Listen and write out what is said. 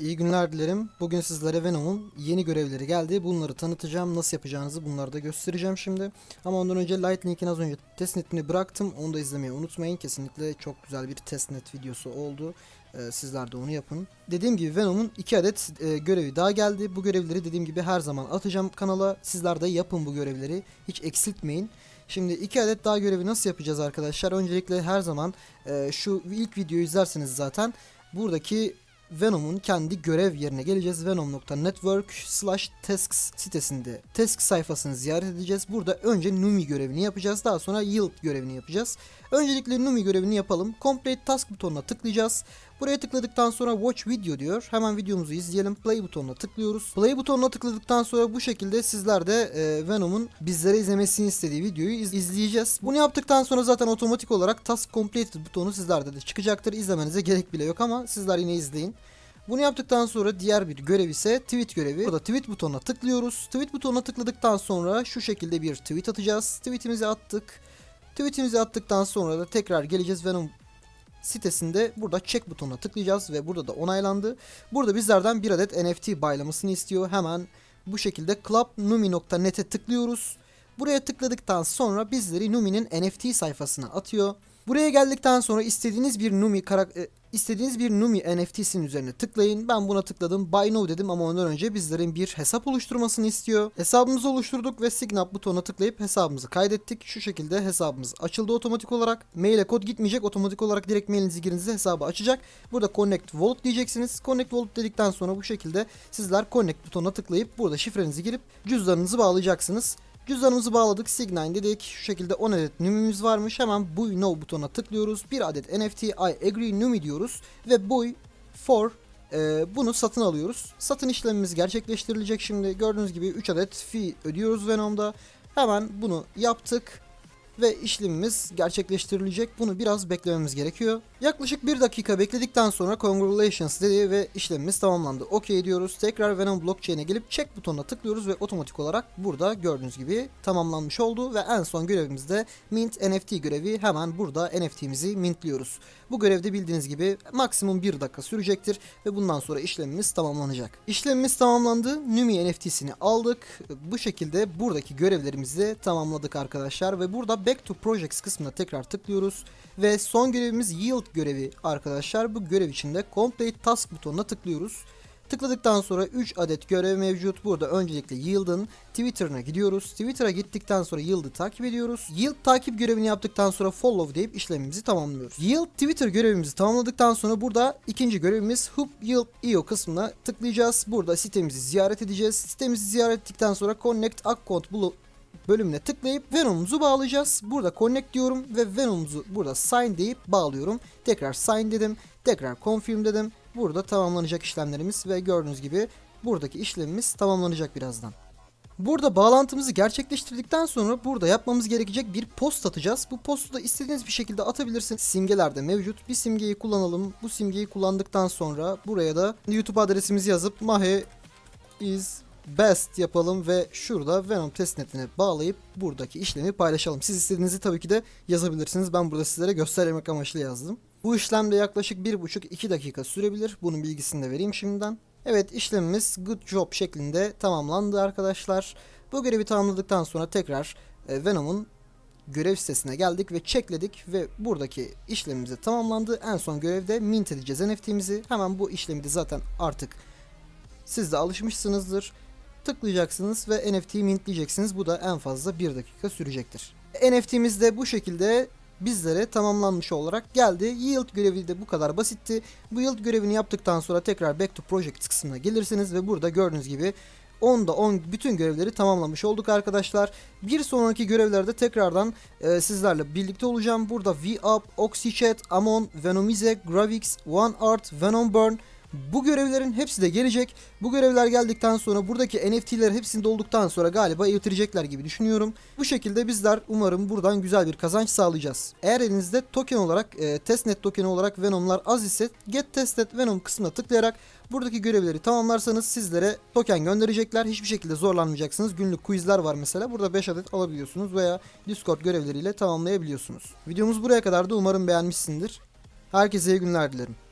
İyi günler dilerim. Bugün sizlere Venom'un yeni görevleri geldi. Bunları tanıtacağım. Nasıl yapacağınızı bunları da göstereceğim şimdi. Ama ondan önce Lightning'in az önce testnetini bıraktım. Onu da izlemeyi unutmayın. Kesinlikle çok güzel bir testnet videosu oldu. Ee, sizler de onu yapın. Dediğim gibi Venom'un 2 adet e, görevi daha geldi. Bu görevleri dediğim gibi her zaman atacağım kanala. Sizler de yapın bu görevleri. Hiç eksiltmeyin. Şimdi iki adet daha görevi nasıl yapacağız arkadaşlar? Öncelikle her zaman e, şu ilk videoyu izlerseniz zaten buradaki Venom'un kendi görev yerine geleceğiz. Venom.network slash tasks sitesinde task sayfasını ziyaret edeceğiz. Burada önce Numi görevini yapacağız. Daha sonra Yield görevini yapacağız. Öncelikle Numi görevini yapalım. Complete task butonuna tıklayacağız. Buraya tıkladıktan sonra watch video diyor. Hemen videomuzu izleyelim. Play butonuna tıklıyoruz. Play butonuna tıkladıktan sonra bu şekilde sizler de e, Venom'un bizlere izlemesini istediği videoyu iz- izleyeceğiz. Bunu yaptıktan sonra zaten otomatik olarak task completed butonu sizlerde de çıkacaktır. İzlemenize gerek bile yok ama sizler yine izleyin. Bunu yaptıktan sonra diğer bir görev ise tweet görevi. Burada tweet butonuna tıklıyoruz. Tweet butonuna tıkladıktan sonra şu şekilde bir tweet atacağız. Tweetimizi attık. Tweetimizi attıktan sonra da tekrar geleceğiz Venom sitesinde burada check butonuna tıklayacağız ve burada da onaylandı. Burada bizlerden bir adet NFT baylamasını istiyor. Hemen bu şekilde clubnumi.net'e tıklıyoruz. Buraya tıkladıktan sonra bizleri Numi'nin NFT sayfasına atıyor. Buraya geldikten sonra istediğiniz bir Numi karak e, istediğiniz bir Numi NFT'sinin üzerine tıklayın. Ben buna tıkladım. Buy now dedim ama ondan önce bizlerin bir hesap oluşturmasını istiyor. Hesabımızı oluşturduk ve sign up butonuna tıklayıp hesabımızı kaydettik. Şu şekilde hesabımız açıldı otomatik olarak. Maile kod gitmeyecek. Otomatik olarak direkt mailinizi girince hesabı açacak. Burada connect wallet diyeceksiniz. Connect wallet dedikten sonra bu şekilde sizler connect butonuna tıklayıp burada şifrenizi girip cüzdanınızı bağlayacaksınız. Cüzdanımızı bağladık. Sign dedik. Şu şekilde 10 adet numimiz varmış. Hemen buy now butonuna tıklıyoruz. Bir adet NFT I agree numi diyoruz. Ve buy for e, bunu satın alıyoruz. Satın işlemimiz gerçekleştirilecek şimdi. Gördüğünüz gibi 3 adet fee ödüyoruz Venom'da. Hemen bunu yaptık ve işlemimiz gerçekleştirilecek. Bunu biraz beklememiz gerekiyor. Yaklaşık bir dakika bekledikten sonra congratulations dedi ve işlemimiz tamamlandı. OK diyoruz. Tekrar Venom blockchain'e gelip check butonuna tıklıyoruz ve otomatik olarak burada gördüğünüz gibi tamamlanmış oldu ve en son görevimizde mint NFT görevi hemen burada NFT'mizi mintliyoruz. Bu görevde bildiğiniz gibi maksimum bir dakika sürecektir ve bundan sonra işlemimiz tamamlanacak. İşlemimiz tamamlandı. Numi NFT'sini aldık. Bu şekilde buradaki görevlerimizi tamamladık arkadaşlar ve burada Back to Projects kısmına tekrar tıklıyoruz. Ve son görevimiz Yield görevi arkadaşlar. Bu görev içinde Complete Task butonuna tıklıyoruz. Tıkladıktan sonra 3 adet görev mevcut. Burada öncelikle Yield'ın Twitter'ına gidiyoruz. Twitter'a gittikten sonra Yield'ı takip ediyoruz. Yield takip görevini yaptıktan sonra follow deyip işlemimizi tamamlıyoruz. Yield Twitter görevimizi tamamladıktan sonra burada ikinci görevimiz Hoop Yield IO kısmına tıklayacağız. Burada sitemizi ziyaret edeceğiz. Sitemizi ziyaret ettikten sonra Connect Account bölümüne tıklayıp Venom'umuzu bağlayacağız. Burada connect diyorum ve Venom'umuzu burada sign deyip bağlıyorum. Tekrar sign dedim. Tekrar confirm dedim. Burada tamamlanacak işlemlerimiz ve gördüğünüz gibi buradaki işlemimiz tamamlanacak birazdan. Burada bağlantımızı gerçekleştirdikten sonra burada yapmamız gerekecek bir post atacağız. Bu postu da istediğiniz bir şekilde atabilirsiniz. Simgeler de mevcut. Bir simgeyi kullanalım. Bu simgeyi kullandıktan sonra buraya da YouTube adresimizi yazıp mahe is best yapalım ve şurada Venom testnetine bağlayıp buradaki işlemi paylaşalım. Siz istediğinizi tabii ki de yazabilirsiniz. Ben burada sizlere göstermek amaçlı yazdım. Bu işlemde yaklaşık 1,5-2 dakika sürebilir. Bunun bilgisini de vereyim şimdiden. Evet işlemimiz good job şeklinde tamamlandı arkadaşlar. Bu görevi tamamladıktan sonra tekrar e, Venom'un görev sitesine geldik ve checkledik ve buradaki işlemimiz de tamamlandı. En son görevde mint edeceğiz NFT'mizi. Hemen bu işlemi de zaten artık siz de alışmışsınızdır. Tıklayacaksınız ve NFT'yi mintleyeceksiniz. Bu da en fazla 1 dakika sürecektir. NFT'miz de bu şekilde bizlere tamamlanmış olarak geldi. Yield görevi de bu kadar basitti. Bu Yield görevini yaptıktan sonra tekrar Back to Project kısmına gelirsiniz ve burada gördüğünüz gibi 10'da 10 bütün görevleri tamamlamış olduk arkadaşlar. Bir sonraki görevlerde tekrardan e, sizlerle birlikte olacağım. Burada V-Up, OxyChat, Amon, Venomize, Gravix, OneArt, Venomburn, bu görevlerin hepsi de gelecek. Bu görevler geldikten sonra buradaki NFT'ler hepsini dolduktan sonra galiba yitirecekler gibi düşünüyorum. Bu şekilde bizler umarım buradan güzel bir kazanç sağlayacağız. Eğer elinizde token olarak e, testnet tokeni olarak Venom'lar az ise Get Testnet Venom kısmına tıklayarak buradaki görevleri tamamlarsanız sizlere token gönderecekler. Hiçbir şekilde zorlanmayacaksınız. Günlük quizler var mesela. Burada 5 adet alabiliyorsunuz veya Discord görevleriyle tamamlayabiliyorsunuz. Videomuz buraya kadar da umarım beğenmişsindir. Herkese iyi günler dilerim.